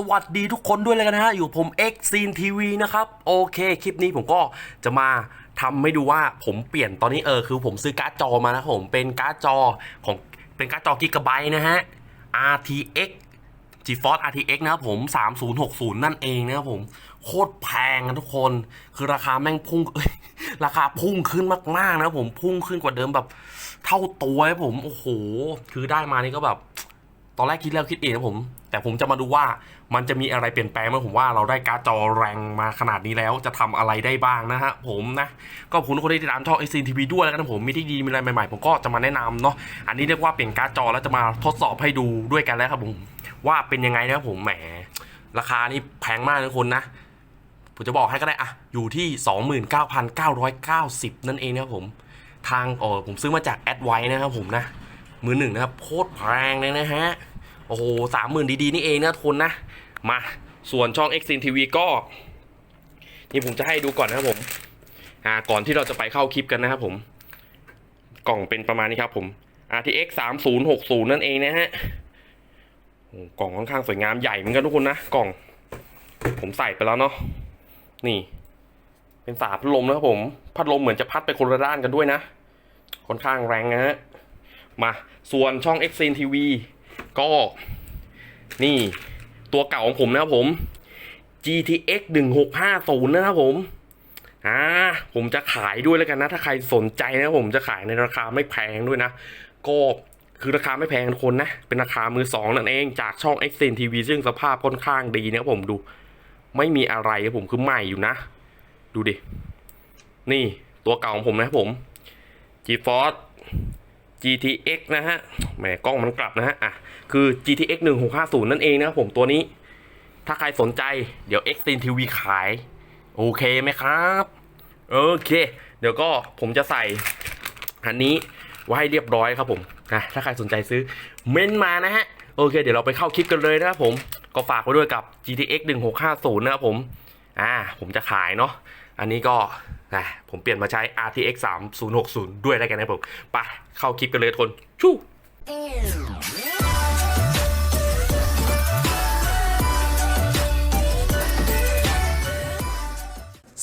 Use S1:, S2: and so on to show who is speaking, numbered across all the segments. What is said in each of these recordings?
S1: สวัสดีทุกคนด้วยเลยกันนะฮะ อยู่ผม X Scene TV นะครับ โอเคคลิปนี้ผมก็จะมาทำให้ดูว่าผมเปลี่ยนตอนนี้เออคือผมซื้อการ์ดจอมานะผมเป็นการ์ดจอของเป็นการ์ดจอกิกะไบต์นะฮะ RTX GeForce RTX นะครับผม 3060 นั่นเองนะครับผม โคตรแพงนะทุกคน คือราคาแม่งพุ่งราคาพุ่งขึ้นมากๆนะครับผมพุ่งขึ้นกว่าเดิมแบบเท่าตัวครับผมโอ้โห คือได้มานี่ก็แบบ ตอนแรกคิดแล้วคิดเอีกนะผม แต่ผมจะมาดูว่ามันจะมีอะไรเปลี่ยนแปลงเมื่อผมว่าเราได้การ์ดจอแรงมาขนาดนี้แล้วจะทำอะไรได้บ้างนะฮะผมนะก็ขอบคุณทุกคนที่ติดตามช่องไอซีทีวีด้วยแล้วกันะผมมีที่ดีมีอะไรใหม่ๆ ผมก็จะมาแนะนำเนาะอันนี้เรียกว่าเปลี่ยนการ์ดจอแล้วจะมาทดสอบให้ดูด้วยกันแล้วครับผมว่าเป็นยังไงนะครับผมแหม ราคานี่แพงมากนะคนนะผมจะบอกให้ก็ได้อะอยู่ที่ 29,990 นั่นเองนะครับผม ทางเออผมซื้อมาจากแอดไว้นะครับผมนะ มือหนึ่งนะครับ โคตรแพงเลยนะฮะ โอ้โหสามหมื่นดีๆ นี่เองนะทุนนะ มา ส่วนช่อง x i n TV ก็ นี่ผมจะให้ดูก่อนนะครับผม อ่า ก่อนที่เราจะไปเข้าคลิปกันนะครับผม กล่องเป็นประมาณนี้ครับผม RTX 3060 นั่นเองนะฮะโอ้กล่องค่อนข้างสวยงามใหญ่เหมือนกันทุกคนนะ กล่อง ผมใส่ไปแล้วเนาะ นี่ เป็นฝาพัดลมนะครับผม พัดลมเหมือนจะพัดไปคนละด้านกันด้วยนะ ค่อนข้างแรงนะฮะ มา ส่วนช่อง x n TV ก็นี่ตัวเก่าของผมนะครับผม GTX 1650นะครับผม อ่า ผมจะขายด้วยแล้วกันนะ ถ้าใครสนใจนะผมจะขายในราคาไม่แพงด้วยนะ ก็คือราคาไม่แพงทุกคนนะ เป็นราคามือสองนั่นเองจากช่อง x n TV ซึ่งสภาพค่อนข้างดีนะครับผมดู ไม่มีอะไรครับผมคือใหม่อยู่นะ ดูดิ นี่ตัวเก่าของผมนะครับผม GeForce GTX นะฮะแหมกล้องมันกลับนะฮะอะคือ GTX 1650 นั่นเองนะครับผมตัวนี้ ถ้าใครสนใจเดี๋ยว x t r e m TV ขาย โอเคไหมครับโอเค เดี๋ยวก็ผมจะใส่อันนี้ไว้ให้เรียบร้อยครับผมนะถ้าใครสนใจซื้อเม้นมานะฮะ โอเค เดี๋ยวเราไปเข้าคลิปกันเลยนะครับผม ก็ฝากไว้ด้วยกับ GTX 1650 นะครับผม อ่า ผมจะขายเนาะ อันนี้ก็นะผมเปลี่ยนมาใช้ RTX 3060 ด้วยแล้วกันนะผมไปเข้าคลิปกันเลยทุกคนชู่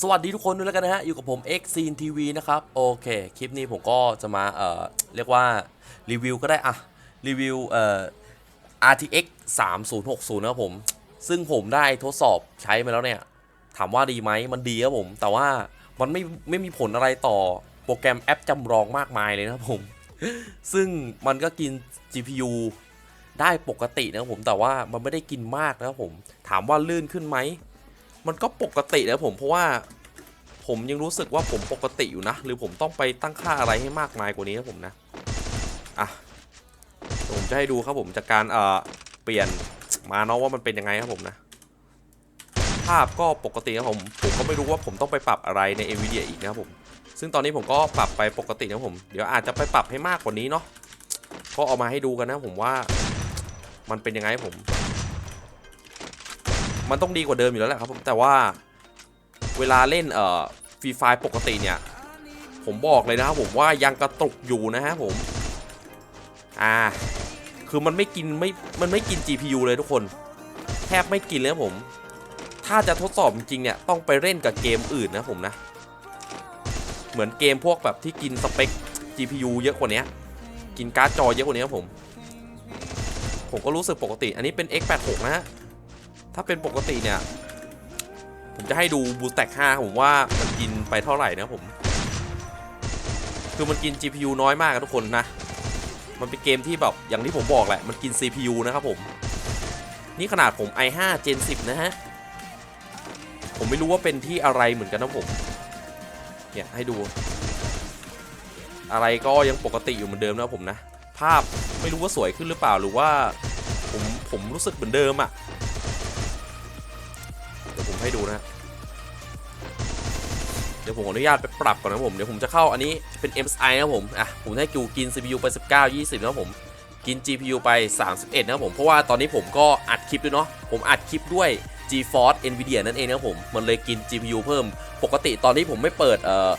S1: สวัสดีทุกคนด้วยแล้วกันนะฮะ อยู่กับผม X Scene TV นะครับ โอเค คลิปนี้ผมก็จะมา เอ่อ เรียกว่า รีวิวก็ได้อะรีวิว เอ่อ RTX 3060 นะครับผม ซึ่งผมได้ทดสอบใช้มาแล้วเนี่ย ถามว่าดีไหมมันดีครับผม แต่ว่ามันไม่ไม่มีผลอะไรต่อโปรแกรมแอปจำลองมากมายเลยนะครับผม ซึ่งมันก็กิน GPU ได้ปกตินะครับผมแต่ว่ามันไม่ได้กินมากนะครับผม ถามว่าลื่นขึ้นไหม มันก็ปกตินะครับผมเพราะว่าผมยังรู้สึกว่าผมปกติอยู่นะ หรือผมต้องไปตั้งค่าอะไรให้มากมายกว่านี้นะผมนะ อะ ผมจะให้ดูครับผมจากการเอ่อเปลี่ยนมาเนาะว่ามันเป็นยังไงครับผมนะ ภาพก็ปกติครับผมผมก็ไม่รู้ว่าผมต้องไปปรับอะไรใน NVIDIA อีกนะครับผม ซึ่งตอนนี้ผมก็ปรับไปปกตินะผม เดี๋ยวอาจจะไปปรับให้มากกว่านี้เนาะก็เอามาให้ดูกันนะผมว่ามันเป็นยังไงผม มันต้องดีกว่าเดิมอยู่แล้วแหละครับผมแต่ว่าเวลาเล่นเอ่อฟรีไฟปกติเนี่ย ผมบอกเลยนะครับผมว่ายังกระตุกอยู่นะฮะผมอ่าคือมันไม่กินไม่มันไม่กิน GPU เลยทุกคน แทบไม่กินเลยผม ถ้าจะทดสอบจริงเนี่ยต้องไปเล่นกับเกมอื่นนะผมนะ เหมือนเกมพวกแบบที่กินสเปค GPU เยอะกว่านี้กินการ์ดจอเยอะกว่านี้ครับผม ผมก็รู้สึกปกติ อันนี้เป็น X86 นะฮะ ถ้าเป็นปกติเนี่ย ผมจะให้ดูบูสแต็ก5ผมว่ามันกินไปเท่าไหร่นะผม คือมันกิน GPU น้อยมากทุกคนนะ มันเป็นเกมที่แบบอย่างที่ผมบอกแหละ มันกิน CPU นะครับผม นี่ขนาดผม i5 Gen 10 นะฮะ ผมไม่รู้ว่าเป็นที่อะไรเหมือนกันนะผม เนี่ยให้ดู อะไรก็ยังปกติอยู่เหมือนเดิมนะผมนะ ภาพไม่รู้ว่าสวยขึ้นหรือเปล่าหรือว่า ผมผมรู้สึกเหมือนเดิมอะ่ะ เดี๋ยวผมให้ดูนะ เดี๋ยวผมขออนุญาตไปปรับก่อนนะผม เดี๋ยวผมจะเข้าอันนี้เป็น MSI นะผม อะ ผมให้กิวกิน CPU ไป 19 20นะผมกิน GPU ไป 31 นะครับผม เพราะว่าตอนนี้ผมก็อัดคลิปด้วยเนาะ ผมอัดคลิปด้วย GeForce Nvidia นั่นเองนะผม มันเลยกิน GPU เพิ่ม ปกติตอนนี้ผมไม่เปิดเอ่อ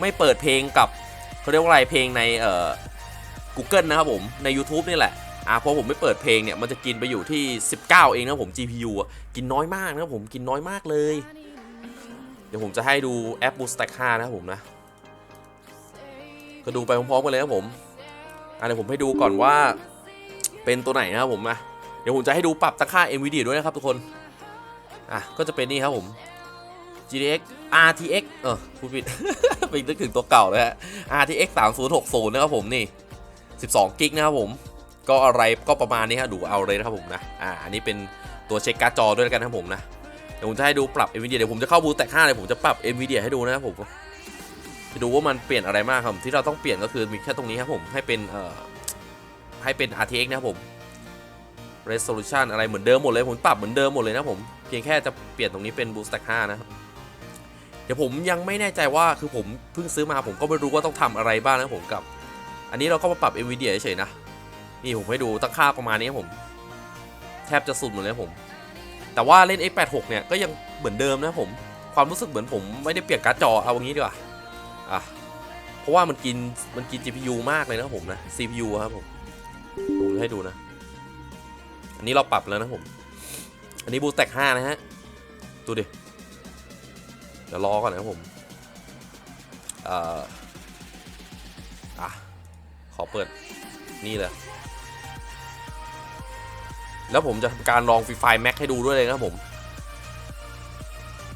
S1: ไม่เปิดเพลงกับเขาเรียกว่าอะไรเพลงในเอ่อ Google นะครับผม ใน YouTube นี่แหละอ่าพอผมไม่เปิดเพลงเนี่ย มันจะกินไปอยู่ที่ 19 เองนะผม GPU กินน้อยมากนะผมกินน้อยมากเลย เดี๋ยวผมจะให้ดูแอป Boost Stack 5นะครับผมนะ ก็ดูไปพร้อมๆกันเลยครับผมอะเดี๋ยวผมให้ดูก่อนว่าเป็นตัวไหนนะครับผมนะเดี๋ยวผมจะให้ดูปรับตั้งค่า NVIDIA ด้วยนะครับทุกคน อะก็จะเป็นนี่ครับผม GTX RTX เออพูดผิด ไปนึกถึงตัวเก่าเลยฮะ RTX 3060 นะครับผมนี่ 12กิกนะครับผม ก็อะไรก็ประมาณนี้ครับดูเอาเลยนะครับผมนะ อ่า อันนี้เป็นตัวเช็คการ์ดจอด้วยกันนะครับผมนะ เดี๋ยวผมจะให้ดูปรับ NVIDIA เดี๋ยวผมจะเข้าบูแตก5เลยผมจะปรับ NVIDIA ให้ดูนะครับผมจะดูว่ามันเปลี่ยนอะไรมากครับ ที่เราต้องเปลี่ยนก็คือมีแค่ตรงนี้ครับผม ให้เป็นเอ่อ ให้เป็น RTX นะครับผม resolution อะไรเหมือนเดิมหมดเลย ผมปรับเหมือนเดิมหมดเลยนะผม พียงแค่จะเปลี่ยนตรงนี้เป็น boost stack 5นะครับเดี๋ยวผมยังไม่แน่ใจว่าคือผมเพิ่งซื้อมาผมก็ไม่รู้ว่าต้องทำอะไรบ้างนะผมกับ อันนี้เราก็มาปรับ NVIDIA เฉยๆนะ นี่ผมให้ดูตั้งค่าประมาณนี้ผม แทบจะสุดหมดเลยผม แต่ว่าเล่น X86 เนี่ยก็ยังเหมือนเดิมนะผม ความรู้สึกเหมือนผมไม่ได้เปลี่ยนการ์ดจอเอาอย่างนี้ดีกว่าอะเพราะว่ามันกินมันกิน GPU มากเลยนะผมนะ CPU ครับผมผมให้ดูนะ อันนี้เราปรับแล้วนะผม อันนี้บูสแต็ก5นะฮะ ดูดิ เดี๋ยวรอก่อนนะผม เอ่อ อะ ขอเปิด นี่เลย แล้วผมจะทำการลองฟรีไฟแม็กให้ดูด้วยเลยนะครับผม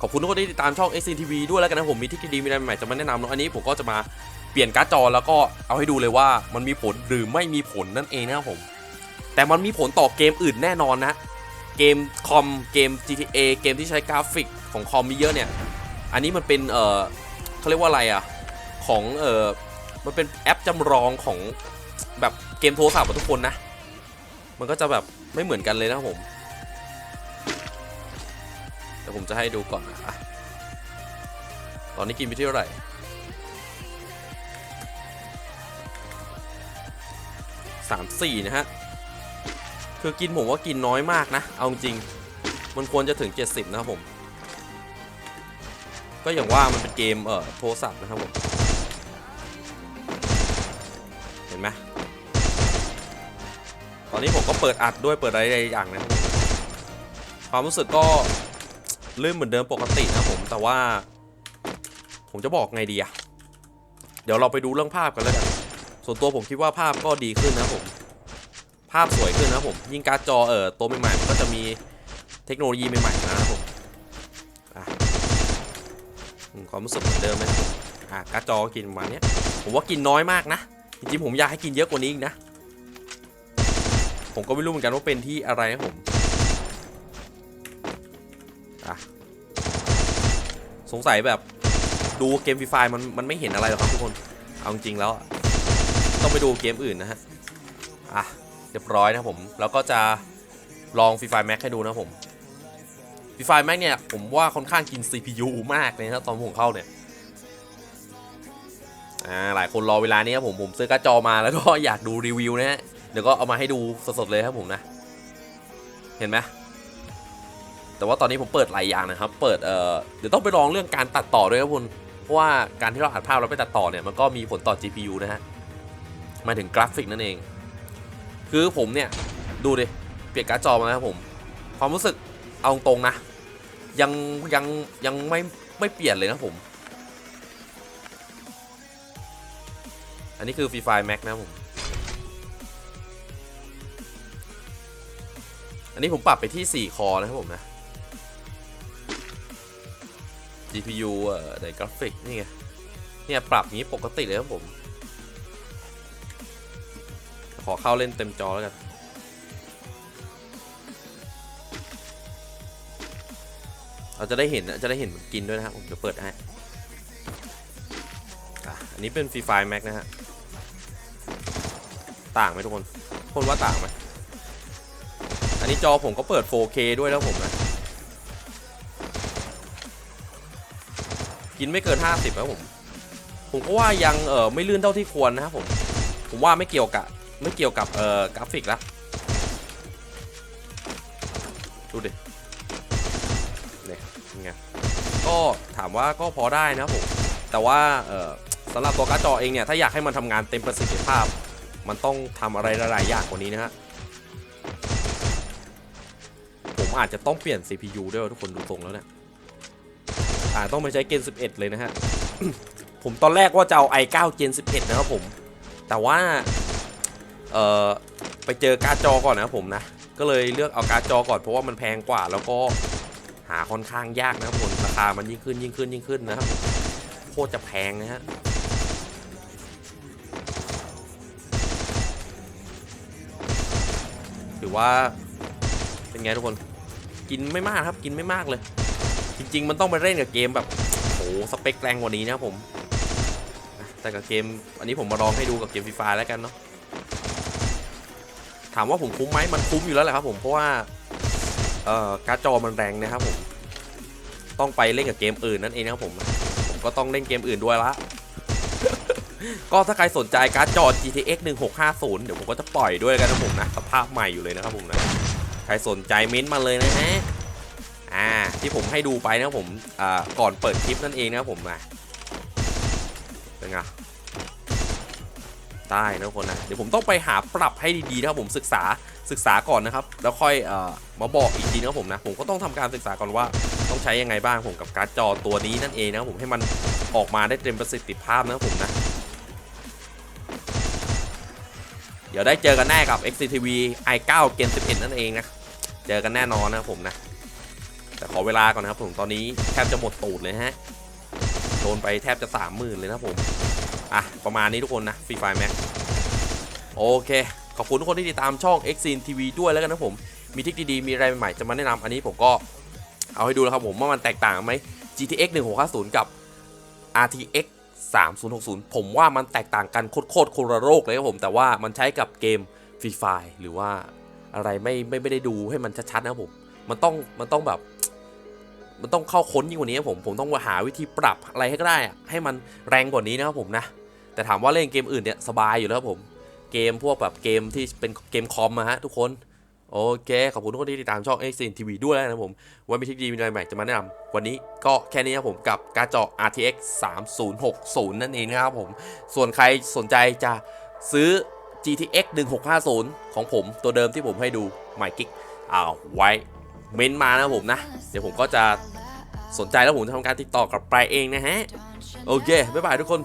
S1: ขอบคุณทุกคนที่ติดตามช่อง s c TV ด้วยแล้วกันนะผม มีที่ดีมีอะไรใหม่จะมาแนะนำเนาะอันนี้ผมก็จะมาเปลี่ยนการ์ดจอแล้วก็เอาให้ดูเลยว่ามันมีผลหรือไม่มีผลนั่นเองนะครับผม แต่มันมีผลต่อเกมอื่นแน่นอนนะ เกมคอมเกม GTA เกมที่ใช้กราฟิกของคอมมีเยอะเนี่ย อันนี้มันเป็นเออเขาเรียกว่าอะไรอะของเออมันเป็นแอปจำลองของแบบเกมโทรศัพท์ของทุกคนนะ มันก็จะแบบไม่เหมือนกันเลยนะผมเดี๋ยวผมจะให้ดูก่อนนะอะตอนนี้กินไปที่เท่าไหร่สามสี่นะฮะ คือกินผมว่ากินน้อยมากนะ เอาจริง มันควรจะถึง 70 นะครับผม ก็อย่างว่ามันเป็นเกมเอ่อโทรศัพท์นะครับผม เห็นไหมตอนนี้ผมก็เปิดอัดด้วยเปิดอะไรอย่างนะครับผมความรู้สึกก็ลื่นเหมือนเดิมปกตินะผมแต่ว่า ผมจะบอกไงดีอะเดี๋ยวเราไปดูเรื่องภาพกันแล้วกันส่วนตัวผมคิดว่าภาพก็ดีขึ้นนะผม ภาพสวยขึ้นนะผม ยิ่งการ์ดจอเออตัวใหม่ๆมันก็จะมีเทคโนโลยีใหม่ๆนะครับผมอะอืมความรู้สึกเหมือนเดิมไหมอะการ์ดจอกินประมาณนี้ผมว่ากินน้อยมากนะ จริงๆผมอยากให้กินเยอะกว่านี้อีกนะ ผมก็ไม่รู้เหมือนกันว่าเป็นที่อะไรนะผมอะสงสัยแบบดูเกมฟรีไฟมันมันไม่เห็นอะไรหรอกครับทุกคน เอาจริงแล้ว ต้องไปดูเกมอื่นนะฮะ อะ เรียบร้อยนะผมแล้วก็จะลองฟรีไฟแม็กให้ดูนะผมฟรีไฟแม็กเนี่ยผมว่าค่อนข้างกิน CPU มากเลยนะตอนผมเข้าเนี่ยอ่าหลายคนรอเวลานี้ครับผมผมซื้อการ์ดจอมาแล้วก็อยากดูรีวิวนะฮะเดี๋ยวก็เอามาให้ดูสดๆเลยครับผมนะ เห็นไหมแต่ว่าตอนนี้ผมเปิดหลายอย่างนะครับ เปิดเอ่อเดี๋ยวต้องไปลองเรื่องการตัดต่อด้วยครับคุณเพราะว่าการที่เราอัดภาพแล้วไปตัดต่อเนี่ยมันก็มีผลต่อ GPU นะฮะมาถึงกราฟิกนั่นเอง คือผมเนี่ย ดูดิ เปลี่ยนการ์ดจอมาแล้วผม ความรู้สึกเอาตรงนะ ยังยังยังไม่ไม่เปลี่ยนเลยนะผม อันนี้คือฟรีไฟแม็กนะผม อันนี้ผมปรับไปที่ 4 คอนะครับผมนะ GPU เอ่อในกราฟิกนี่ไงเนี่ยปรับนี้ปกติเลยครับผม อเข้าเล่นเต็มจอแล้วกัน เราจะได้เห็นนะจะได้เห็นมันกินด้วยนะครับผมเดี๋ยวเปิดให้อันนี้เป็นฟรีไฟแม็กนะฮะ ต่างไหมทุกคน คนว่าต่างไหมอันนี้จอผมก็เปิด 4K ด้วยแล้วผมนะ กินไม่เกิน 50แล้วผม ผมก็ว่ายังเออไม่ลื่นเท่าที่ควรนะครับผม ผมว่าไม่เกี่ยวกับ ไม่เกี่ยวกับเอ่อกราฟิกแล้วดูดิเนี่ยยังไงก็ถามว่าก็พอได้นะผมแต่ว่าเอ่อสำหรับตัวการ์ดจอเองเนี่ยถ้าอยากให้มันทำงานเต็มประสิทธิภาพ มันต้องทำอะไรหลายๆอย่างกว่านี้นะฮะ
S2: อาจจะต้องเปลี่ยน CPU ด้วยทุกคนดูตรงแล้วเนี่ยอ่าต้องไปใช้ Gen 11 เลยนะฮะ ผมตอนแรกว่าจะเอา i9 Gen 11 นะครับผม แต่ว่า เอ่อไปเจอการ์ดจอก่อนนะผมนะ ก็เลยเลือกเอาการ์ดจอก่อนเพราะว่ามันแพงกว่า แล้วก็หาค่อนข้างยากนะครับผมราคามันยิ่งขึ้นยิ่งขึ้นยิ่งขึ้นนะครับโคตรจะแพงนะฮะถือว่าเป็นไงทุกคนกินไม่มากครับกินไม่มากเลย จริง ๆ มันต้องไปเล่นกับเกมแบบโหสเปคแรงกว่านี้นะครับผมแต่กับเกมอันนี้ผมมาลองให้ดูกับเกมฟรีไฟแล้วกันเนาะามว่าผมคุ้มไหมมันคุ้มอยู่แล้วแหละครับผมเพราะว่าเอ่อการ์ดจอมันแรงนะครับผมต้องไปเล่นกับเกมอื่นนั่นเองนะครับผมผมก็ต้องเล่นเกมอื่นด้วยละก็ถ้าใครสนใจการ์ดจอ GTX 1650 เดี๋ยวผมก็จะปล่อยด้วยกันนะผมนะสภาพใหม่อยู่เลยนะครับผมนะใครสนใจเม้นต์มาเลยนะฮะอ่าที่ผมให้ดูไปนะครับผมอ่าก่อนเปิดคลิปนั่นเองนะครับผมนะเป็นไง ได้นะทุกคนนะเดี๋ยวผมต้องไปหาปรับให้ดีๆนะครับผมศึกษาศึกษาก่อนนะครับ แล้วค่อยเอ่อมาบอกอีกทีนะครับผมนะผมก็ต้องทำการศึกษาก่อนว่าต้องใช้ยังไงบ้างผมกับการ์ดจอตัวนี้นั่นเองนะครับผมให้มันออกมาได้เต็มประสิทธิภาพนะครับผมนะเดี๋ยวได้เจอกันแน่กับ XCTV i9 Gen 11 นั่นเองนะ เจอกันแน่นอนนะครับผมนะ แต่ขอเวลาก่อนนะครับผม ตอนนี้แทบจะหมดตูดเลยฮะ โดนไปแทบจะสามหมื่นเลยนะผม อะ ประมาณนี้ทุกคนนะฟรีไฟแม็กโอเค ขอบคุณทุกคนที่ติดตามช่อง x c n TV ด้วยแล้วกันนะผม มีทริคดีๆ มีอะไรใหม่ๆจะมาแนะนำอันนี้ผมก็เอาให้ดูแล้วครับผมว่ามันแตกต่างไหม GTX 1650 กับ RTX 3060 ผมว่ามันแตกต่างกันโคตรๆคนละโลกเลยครับผม แต่ว่ามันใช้กับเกมฟรีไฟหรือว่าอะไรไม่ไม่ไม่ได้ดูให้มันชัดๆนะครับผม มันต้องมันต้องแบบมันต้องเข้าค้นยิ่งกว่านี้ผมผมต้องหาวิธีปรับอะไรให้ก็ได้ ให้มันแรงกว่านี้นะครับผมนะ แต่ถามว่าเล่นเกมอื่นเนี่ยสบายอยู่แล้วครับผม เกมพวกแบบเกมที่เป็นเกมคอมมาฮะทุกคน โอเค ขอบคุณทุกคนที่ติดตามช่อง x n TV ด้วยนะครับผมว่ามีเทคโนโลยีใหม่ๆจะมาแนะนำวันนี้ก็แค่นี้ครับผมกับการ์ดจอ RTX 3060 นั่นเองนะครับผม ส่วนใครสนใจจะซื้อ GTX 1650 ของผมตัวเดิมที่ผมให้ดูใหม่กิ๊กเอาไว้เม้นต์มานะครับผมนะ เดี๋ยวผมก็จะสนใจแล้วผมจะทำการติดต่อกลับไปเองนะฮะ โอเค บ๊ายบายทุกคน